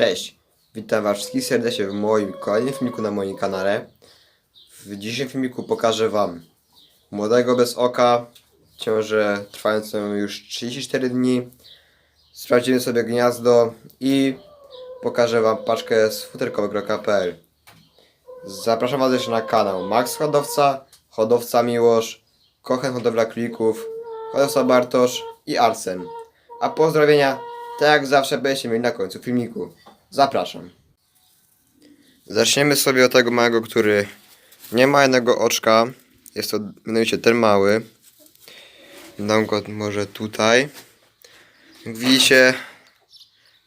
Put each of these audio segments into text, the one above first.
Cześć, witam was wszystkich serdecznie w moim kolejnym filmiku na moim kanale. W dzisiejszym filmiku pokażę wam młodego bez oka, ciążę trwającą już 34 dni. Sprawdzimy sobie gniazdo i pokażę wam paczkę z futerkowy.pl Zapraszam was jeszcze na kanał Max Hodowca, Hodowca Miłosz, Kochen Hodowla Królików, Hodowca Bartosz i Arsen. A pozdrowienia, tak jak zawsze, będziecie mieli na końcu filmiku. Zapraszam. Zaczniemy sobie od tego małego, który nie ma jednego oczka. Jest to mianowicie ten mały. Dam go może tutaj. Jak widzicie,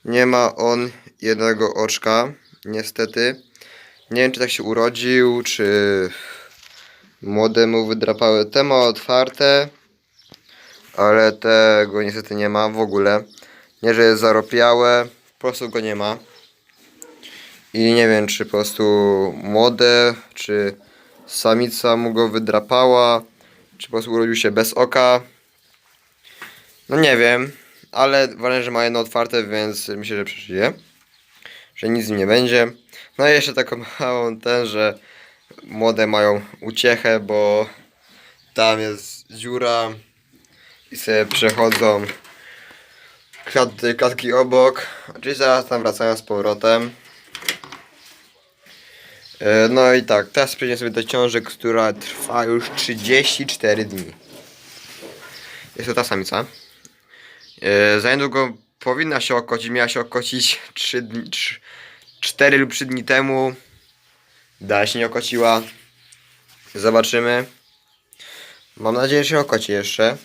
nie ma on jednego oczka. Niestety. Nie wiem, czy tak się urodził, czy młode mu wydrapały te ma otwarte. Ale tego niestety nie ma w ogóle. Nie, że jest zaropiałe, po prostu go nie ma. I nie wiem, czy po prostu młode, czy samica mu go wydrapała, czy po prostu urodził się bez oka. No nie wiem, ale ważne, że ma jedno otwarte, więc myślę, że przeżyje. Że nic z nim nie będzie. No i jeszcze taką małą ten, że młode mają uciechę, bo tam jest dziura i sobie przechodzą kwiaty, klatki obok. Czyli zaraz tam wracają z powrotem. E, No i tak, teraz przejdziemy sobie do ciąży, która trwa już 34 dni. Jest to ta samica. E, Za niedługo powinna się okocić, miała się okocić 3 dni, 3, 4 lub 3 dni temu. Dalej się nie okociła. Zobaczymy. Mam nadzieję, że się okoci jeszcze.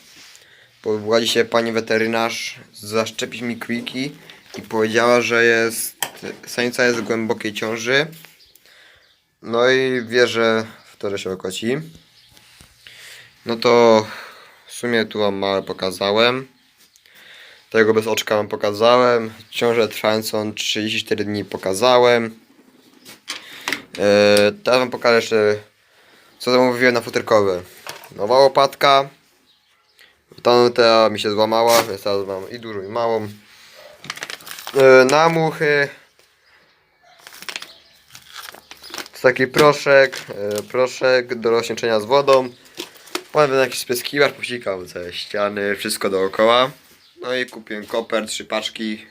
Była dzisiaj pani weterynarz zaszczepić mi króliki i powiedziała, że jest samica jest w głębokiej ciąży. No i wierzę w to, że się okoci. No to w sumie tu wam małe pokazałem. Tego bez oczka wam pokazałem. Ciążę trwającą 34 dni pokazałem. Eee, teraz wam pokażę jeszcze co zamówiłem na futerkowe. Nowa łopatka. Ta mi się złamała, więc teraz mam i dużą i małą. E, na To taki proszek, e, proszek do rozcieńczenia z wodą. Potem będę jakiś spryskiwacz, posikał całe ściany, wszystko dookoła. No i kupiłem koper, trzy paczki.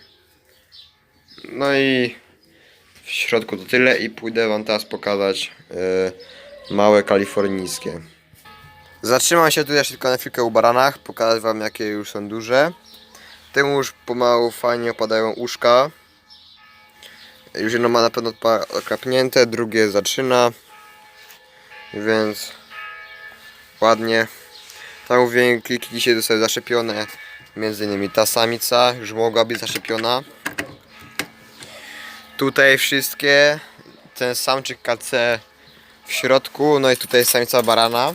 No i w środku to tyle i pójdę wam teraz pokazać e, małe kalifornijskie. Zatrzymam się tutaj tylko na chwilkę u baranach, pokazać wam jakie już są duże. Temu już pomału fajnie opadają uszka. Już jedno ma na pewno okrapnięte, drugie zaczyna. Więc ładnie. Tam mówiłem, kliki dzisiaj zostały zaszczepione. Między innymi ta samica już mogła być zaszczepiona. Tutaj wszystkie. Ten samczyk KC w środku, no i tutaj samica barana.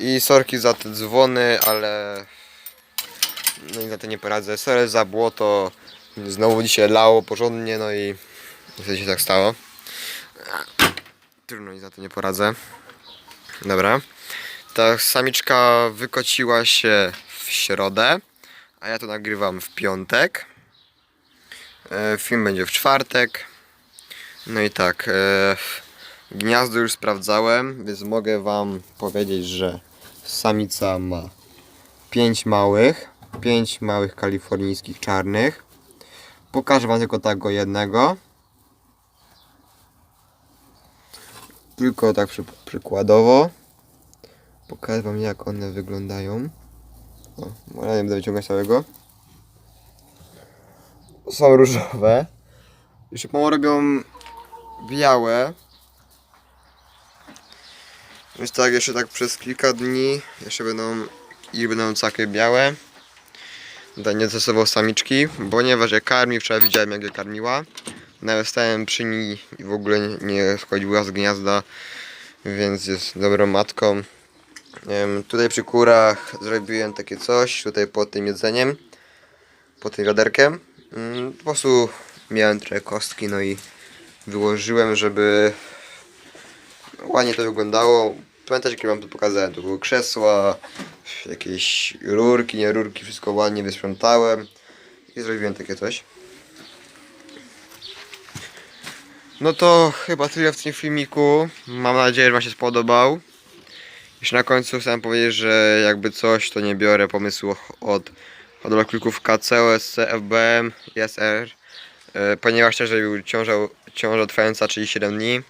I sorki za te dzwony, ale no i za to nie poradzę. Sorry za błoto. Znowu dzisiaj lało porządnie, no i niestety się tak stało. Trudno i za to nie poradzę. Dobra. Ta samiczka wykociła się w środę, a ja to nagrywam w piątek. E, Film będzie w czwartek. No i tak. E, Gniazdo już sprawdzałem, więc mogę wam powiedzieć, że samica ma 5 małych, 5 małych kalifornijskich czarnych. Pokażę wam tylko tego jednego. Tylko tak przy, przykładowo. Pokażę wam jak one wyglądają. O, może nie będę wyciągać całego. Są różowe. Jeszcze robią białe. Więc tak, jeszcze tak przez kilka dni jeszcze będą i będą całkie białe. Danie ze sobą samiczki, ponieważ je karmi, wczoraj widziałem jak je karmiła. Nawet stałem przy niej i w ogóle nie- schodziła z gniazda, więc jest dobrą matką. Tutaj przy kurach zrobiłem takie coś, tutaj pod tym jedzeniem, pod tym wiaderkiem. Mm, Po prostu miałem trochę kostki, no i wyłożyłem, żeby ładnie to wyglądało. Pamiętacie, kiedy wam to pokazałem? To były krzesła, jakieś rurki, nie rurki, wszystko ładnie wysprzątałem i zrobiłem takie coś. No to chyba tyle w tym filmiku. Mam nadzieję, że Wam się spodobał. Jeszcze na końcu chcę powiedzieć, że jakby coś, to nie biorę pomysłu od hodowlaków KC, OSC, FBM i SR, e, ponieważ też był ciąża, ciąża trwająca 37 dni.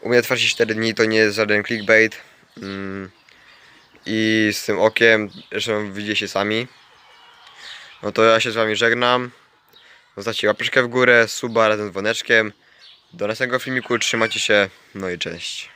U mnie trwa 4 dni, to nie jest żaden clickbait. Mm. I z tym okiem, zresztą widzicie sami. No to ja się z Wami żegnam. Zostawcie łapeczkę w górę, suba razem z dzwoneczkiem. Do następnego filmiku, trzymajcie się, no i cześć.